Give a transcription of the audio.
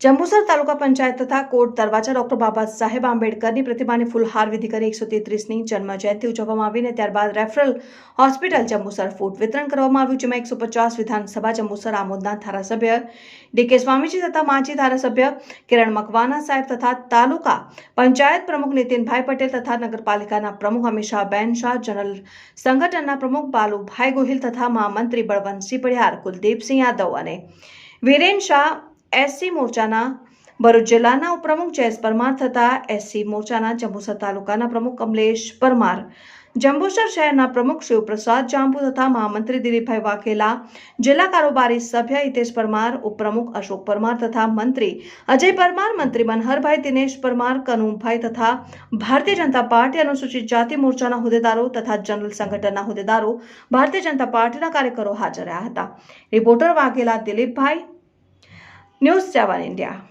જંબુસર તાલુકા પંચાયત તથા કોટ દરવાજા ડોક્ટર બાબા સાહેબ આંબેડકરની પ્રતિમાને ફૂલહાર વિધિ કરી એકસો તેત્રીસની જન્મ જયંતિ ઉજવવામાં આવીને ત્યારબાદ રેફરલ હોસ્પિટલ જંબુસર ફૂડ વિતરણ કરવામાં આવ્યું, જેમાં એકસો પચાસ વિધાનસભા જંબુસર આમોદના ધારાસભ્ય ડીકે સ્વામીજી તથા માજી ધારાસભ્ય કિરણ મકવાના સાહેબ તથા તાલુકા પંચાયત પ્રમુખ નીતિનભાઈ પટેલ તથા નગરપાલિકાના પ્રમુખ અમીષાબેન શાહ, જનરલ સંગઠનના પ્રમુખ બાલુભાઈ ગોહિલ તથા મહામંત્રી બળવંતસિંહ પડિયાર કુલદીપસિંહ યાદવ અને વિરેન શાહ એસસી મોરચાના ભરૂચ જિલ્લાના ઉપપ્રમુખ જયેશ પરમાર તથા એસસી મોરચાના જંબુસર તાલુકાના પ્રમુખ કમલેશ પરમાર, જંબુસર શહેરના પ્રમુખ શિવપ્રસાદ જાંબુ તથા મહામંત્રી દિલીપભાઈ વાઘેલા, જિલ્લા કારોબારી સભ્ય હિતેશ પરમાર, ઉપપ્રમુખ અશોક પરમાર તથા મંત્રી અજય પરમાર, મંત્રી મનહરભાઈ દિનેશ પરમાર, કનુભાઈ તથા ભારતીય જનતા પાર્ટી અનુસૂચિત જાતિ મોરચાના હોદ્દેદારો તથા જનરલ સંગઠનના હોદ્દેદારો ભારતીય જનતા પાર્ટીના કાર્યકરો હાજર રહ્યા હતા. Reporter Vaghela Dilipbhai News 7 India.